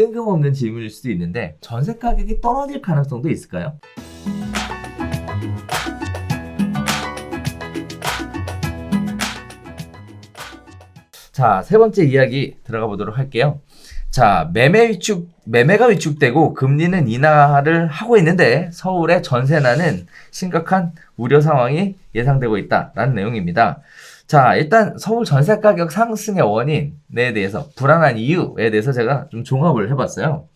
뜬금없는 질문일 수도 있는데 전세 가격이 떨어질 가능성도 있을까요? 자, 세 번째 이야기 들어가 보도록 할게요. 자, 매매 위축, 매매가 위축되고 금리는 인하를 하고 있는데 서울의 전세난은 심각한 우려 상황이 예상되고 있다라는 내용입니다. 자, 일단 서울 전세 가격 상승의 원인에 대해서 불안한 이유에 대해서 제가 좀 종합을 해봤어요.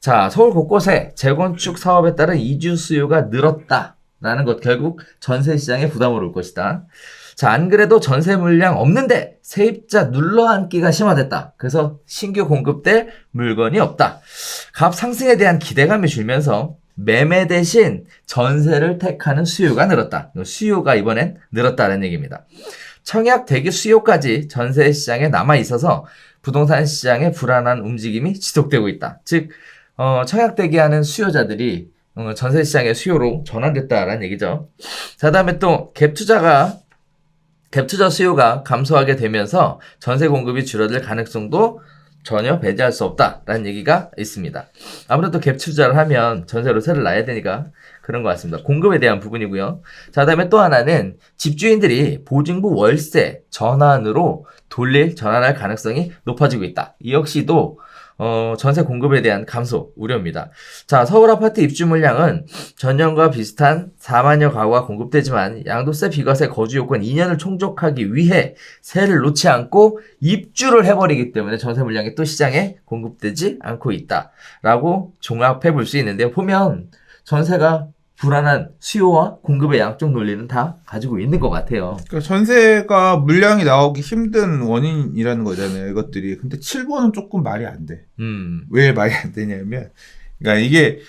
자, 서울 곳곳에 재건축 사업에 따른 이주 수요가 늘었다라는 것 결국 전세 시장에 부담을 올 것이다. 자, 안 그래도 전세 물량 없는데 세입자 눌러앉기가 심화됐다. 그래서 신규 공급될 물건이 없다. 값 상승에 대한 기대감이 줄면서 매매 대신 전세를 택하는 수요가 늘었다. 수요가 이번엔 늘었다는 얘기입니다. 청약 대기 수요까지 전세 시장에 남아 있어서 부동산 시장의 불안한 움직임이 지속되고 있다. 즉, 어, 청약 대기하는 수요자들이 어, 전세 시장의 수요로 전환됐다라는 얘기죠. 자, 다음에 또 갭 투자가 갭 투자 수요가 감소하게 되면서 전세 공급이 줄어들 가능성도 전혀 배제할 수 없다라는 얘기가 있습니다. 아무래도 갭 투자를 하면 전세로 세를 놔야 되니까 그런 것 같습니다. 공급에 대한 부분이고요. 자, 다음에 또 하나는 집주인들이 보증부 월세 전환으로 돌릴 전환할 가능성이 높아지고 있다. 이 역시도 어, 전세 공급에 대한 감소 우려입니다. 자, 서울 아파트 입주 물량은 전년과 비슷한 4만여 가구가 공급되지만 양도세 비과세 거주 요건 2년을 충족하기 위해 세를 놓지 않고 입주를 해버리기 때문에 전세 물량이 또 시장에 공급되지 않고 있다라고 종합해 볼 수 있는데요. 보면 전세가 불안한 수요와 공급의 양쪽 논리는 다 가지고 있는 것 같아요. 그러니까 전세가 물량이 나오기 힘든 원인이라는 거잖아요. 이것들이. 근데 7번은 조금 말이 안 돼. 음, 왜 말이 안 되냐면, 그러니까 이게,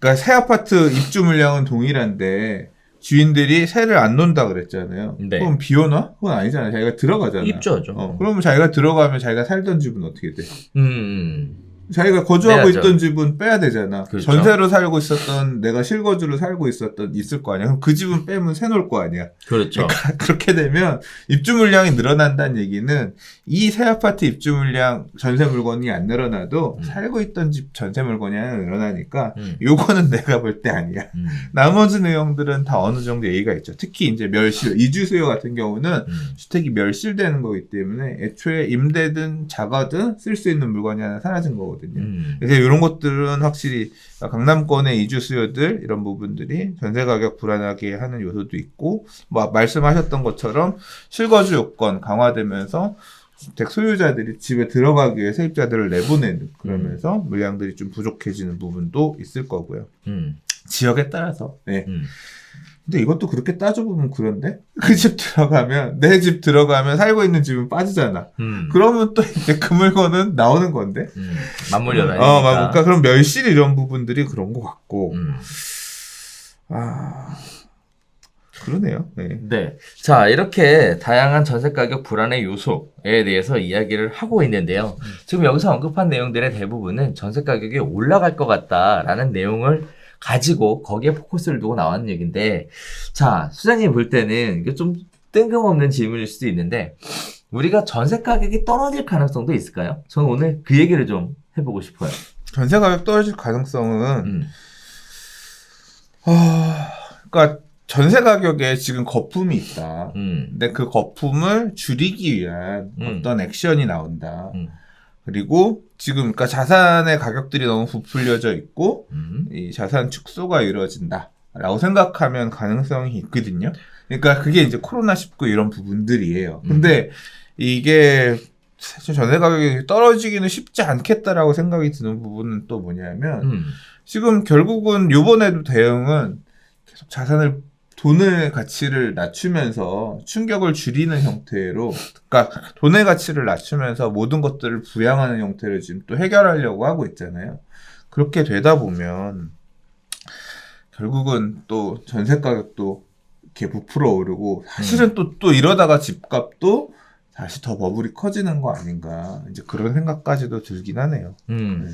그러니까 새 아파트 입주 물량은 동일한데, 주인들이 세를 안 놓는다 그랬잖아요. 네. 그럼 비오나? 그건 아니잖아요. 자기가 들어가잖아. 입주하죠. 어, 그러면 자기가 들어가면 자기가 살던 집은 어떻게 돼? 음, 자기가 거주하고 빼야죠. 있던 집은 빼야 되잖아. 그렇죠. 전세로 살고 있었던 내가 실거주로 살고 있었던 있을 거 아니야. 그럼 그 집은 빼면 새 놓을 거 아니야. 그렇죠. 그렇게 되면 입주 물량이 늘어난다는 얘기는 이 새 아파트 입주 물량 전세 물건이 안 늘어나도 음. 살고 있던 집 전세 물건이 하나 늘어나니까 음, 요거는 내가 볼 때 아니야. 음, 나머지 내용들은 다 어느 정도 예의가 있죠. 특히 이제 멸실, 이주 수요 같은 경우는 음. 주택이 멸실되는 거기 때문에 애초에 임대든 자가든 쓸 수 있는 물건이 하나 사라진 거거든요. 음. 그래서 이런 것들은 확실히 강남권의 이주 수요들 이런 부분들이 전세 가격 불안하게 하는 요소도 있고 뭐 말씀하셨던 것처럼 실거주 요건 강화되면서 주택 소유자들이 집에 들어가기 위해 세입자들을 내보내는 그러면서 물량들이 좀 부족해지는 부분도 있을 거고요. 음, 지역에 따라서. 네. 음. 근데 이것도 그렇게 따져보면 그런데 그 집 들어가면 내 집 들어가면 살고 있는 집은 빠지잖아. 음. 그러면 또 이제 그 물건은 나오는 건데. 음, 맞물려 다니니까. 어, 막, 그러니까 그럼 멸실 이런 부분들이 그런 것 같고. 음. 아, 그러네요. 네. 네. 자, 이렇게 다양한 전세 가격 불안의 요소에 대해서 이야기를 하고 있는데요. 지금 여기서 언급한 내용들의 대부분은 전세 가격이 올라갈 것 같다라는 내용을 가지고 거기에 포커스를 두고 나왔는 얘기인데, 자, 수장님 볼 때는 이게 좀 뜬금없는 질문일 수도 있는데, 우리가 전세 가격이 떨어질 가능성도 있을까요? 저는 오늘 그 얘기를 좀 해보고 싶어요. 전세 가격 떨어질 가능성은, 음, 아, 그러니까 전세 가격에 지금 거품이 있다. 음, 근데 그 거품을 줄이기 위한 음. 어떤 액션이 나온다. 음, 그리고 지금 그러니까 자산의 가격들이 너무 부풀려져 있고 음, 이 자산 축소가 이루어진다라고 생각하면 가능성이 있거든요. 그러니까 그게 이제 코로나 19 이런 부분들이에요. 근데 이게 사실 전세 가격이 떨어지기는 쉽지 않겠다라고 생각이 드는 부분은 또 뭐냐면 음, 지금 결국은 요번에도 대응은 계속 자산을 돈의 가치를 낮추면서 충격을 줄이는 형태로 그러니까 돈의 가치를 낮추면서 모든 것들을 부양하는 형태를 지금 또 해결하려고 하고 있잖아요. 그렇게 되다 보면 결국은 또 전세 가격도 이렇게 부풀어 오르고 사실은 또또 이러다가 집값도 다시 더 버블이 커지는 거 아닌가 이제 그런 생각까지도 들긴 하네요. 음. 네.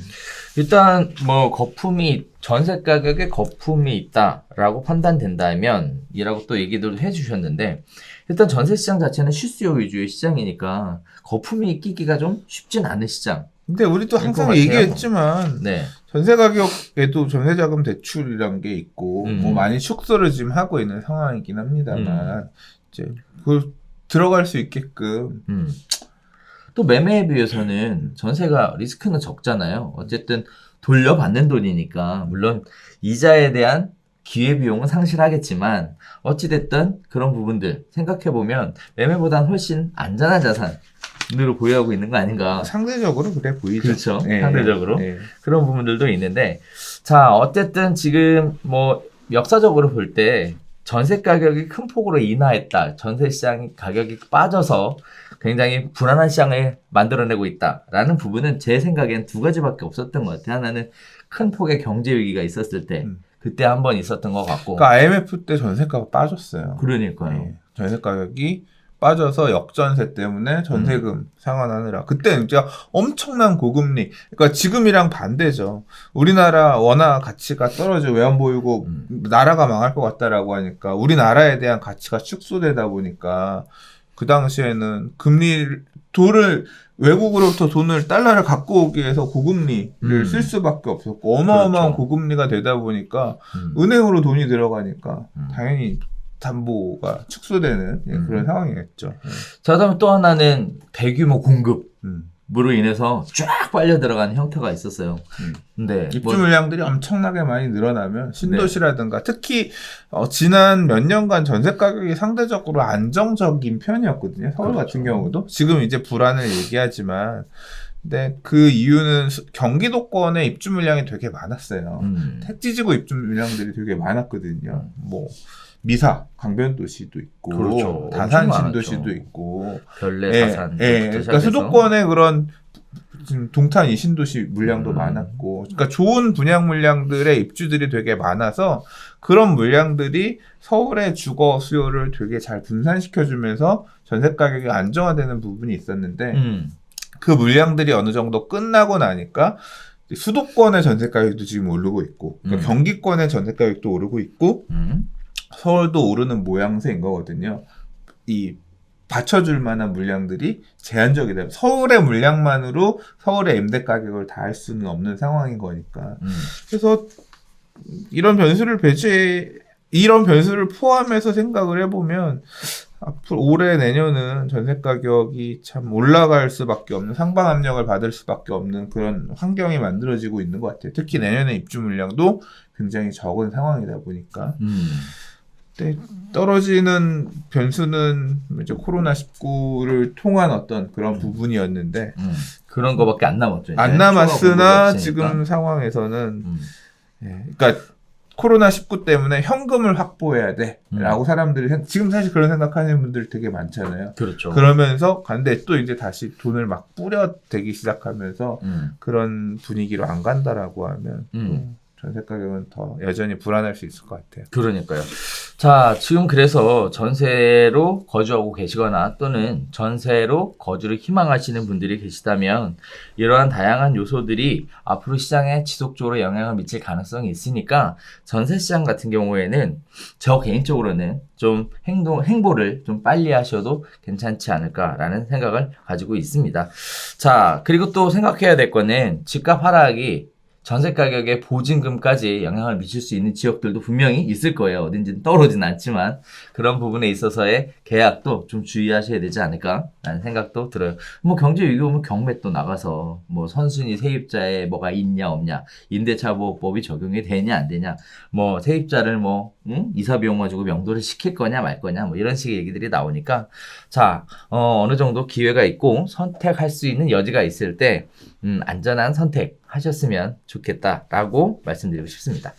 일단 뭐 거품이 전세 가격에 거품이 있다라고 판단된다면 이라고 또 얘기도 해주셨는데 일단 전세 시장 자체는 실수요 위주의 시장이니까 거품이 끼기가 좀 쉽진 않은 시장. 근데 우리도 것 항상. 얘기했지만 네. 전세 가격에도 전세 자금 대출이란 게 있고 음. 뭐 많이 축소를 지금 하고 있는 상황이긴 합니다만 음. 이제 그 들어갈 수 있게끔 음. 또 매매에 비해서는 전세가 리스크는 적잖아요. 어쨌든 돌려받는 돈이니까 물론 이자에 대한 기회 비용은 상실하겠지만 어찌됐든 그런 부분들 생각해 보면 매매보단 훨씬 안전한 자산으로 보유하고 있는 거 아닌가. 상대적으로 그래 보이죠. 그렇죠. 예. 상대적으로. 예. 그런 부분들도 있는데 자 어쨌든 지금 뭐 역사적으로 볼 때 전세 가격이 큰 폭으로 인하했다 전세 시장 가격이 빠져서 굉장히 불안한 시장을 만들어내고 있다라는 부분은 제 생각엔 두 가지밖에 없었던 것 같아요 하나는 큰 폭의 경제 위기가 있었을 때 음. 그때 한 번 있었던 것 같고 그러니까 IMF 때 전세가가 빠졌어요. 그러니까요 예. 전세 가격이 빠져서 역전세 때문에 전세금 음. 상환하느라 그때는 진짜 엄청난 고금리 그러니까 지금이랑 반대죠 우리나라 원화 가치가 떨어져 외환 보유고 음. 나라가 망할 것 같다라고 하니까 우리나라에 대한 가치가 축소되다 보니까 그 당시에는 금리 돈을 외국으로부터 돈을 달러를 갖고 오기 위해서 고금리를 음. 쓸 수밖에 없었고 어마어마한 그렇죠. 고금리가 되다 보니까 음. 은행으로 돈이 들어가니까 음. 당연히 담보가 축소되는 예, 음. 그런 상황이겠죠. 예. 자 그다음에 또 하나는 대규모 공급으로 음. 인해서 쫙 빨려 들어가는 형태가 있었어요 음. 근데 입주 뭐- 물량들이 엄청나게 많이 늘어나면 네. 신도시라든가 특히 어, 지난 몇 년간 전세 가격이 상대적으로 안정적인 편이었거든요. 서울 그렇죠. 같은 경우도 지금 이제 불안을 얘기하지만 근데 그 이유는 수- 경기도권의 입주 물량이 되게 많았어요. 음. 택지지구 입주 물량들이 되게 많았거든요. 뭐 미사, 강변도시도 있고 그렇죠. 다산 신도시도. 있고 별내 예, 사산 예, 그러니까 수도권의 그런 지금 동탄 이신도시 물량도 음. 많았고, 그러니까 좋은 분양 물량들의 입주들이 되게 많아서 그런 물량들이 서울의 주거 수요를 되게 잘 분산시켜주면서 전세 가격이 안정화되는 부분이 있었는데 음. 그 물량들이 어느 정도 끝나고 나니까 수도권의 전세 가격도 지금 오르고 있고, 그러니까 음. 경기권의 전세 가격도 오르고 있고, 음. 서울도 오르는 모양새인 거거든요. 이 받쳐줄 만한 물량들이 제한적이다. 서울의 물량만으로 서울의 임대 가격을 다 할 수는 없는 상황인 거니까. 음. 그래서 이런 변수를 배제, 이런 변수를 포함해서 생각을 해보면 앞으로 올해 내년은 전세 가격이 참 올라갈 수밖에 없는 상방 압력을 받을 수밖에 없는 그런 환경이 만들어지고 있는 것 같아요. 특히 내년에 입주 물량도 굉장히 적은 상황이다 보니까. 음. 네, 떨어지는 변수는 이제 코로나 19를 통한 어떤 그런 부분이었는데 음. 그런 거밖에 안 남았죠. 안 남았으나. 지금 상황에서는 음. 예, 그러니까 코로나 19 때문에 현금을 확보해야 돼 라고 사람들이 생- 지금 사실 그런 생각하는 분들 되게 많잖아요. 그렇죠. 그러면서 간데 또 이제 다시 돈을 막 뿌려대기 시작하면서 음. 그런 분위기로 안 간다라고 하면 음. 또 전세 가격은 더 여전히 불안할 수 있을 것 같아요. 그러니까요. 자, 지금 그래서 전세로 거주하고 계시거나 또는 전세로 거주를 희망하시는 분들이 계시다면 이러한 다양한 요소들이 앞으로 시장에 지속적으로 영향을 미칠 가능성이 있으니까 전세 시장 같은 경우에는 저 개인적으로는 좀 행동, 행보를 좀 빨리 하셔도 괜찮지 않을까라는 생각을 가지고 있습니다. 자, 그리고 또 생각해야 될 거는 집값 하락이 전세 가격의 보증금까지 영향을 미칠 수 있는 지역들도 분명히 있을 거예요. 어딘지는 떠오르진 않지만 그런 부분에 있어서의 계약도 좀 주의하셔야 되지 않을까라는 생각도 들어요. 뭐 경제 위기 오면 경매 또 나가서 뭐 선순위 세입자에 뭐가 있냐 없냐 임대차 보호법이 적용이 되냐 안 되냐 뭐 세입자를 뭐 응? 이사 비용 가지고 명도를 시킬 거냐 말 거냐 뭐 이런 식의 얘기들이 나오니까 자 어, 어느 정도 기회가 있고 선택할 수 있는 여지가 있을 때 음, 안전한 선택 하셨으면 좋겠다라고 말씀드리고 싶습니다.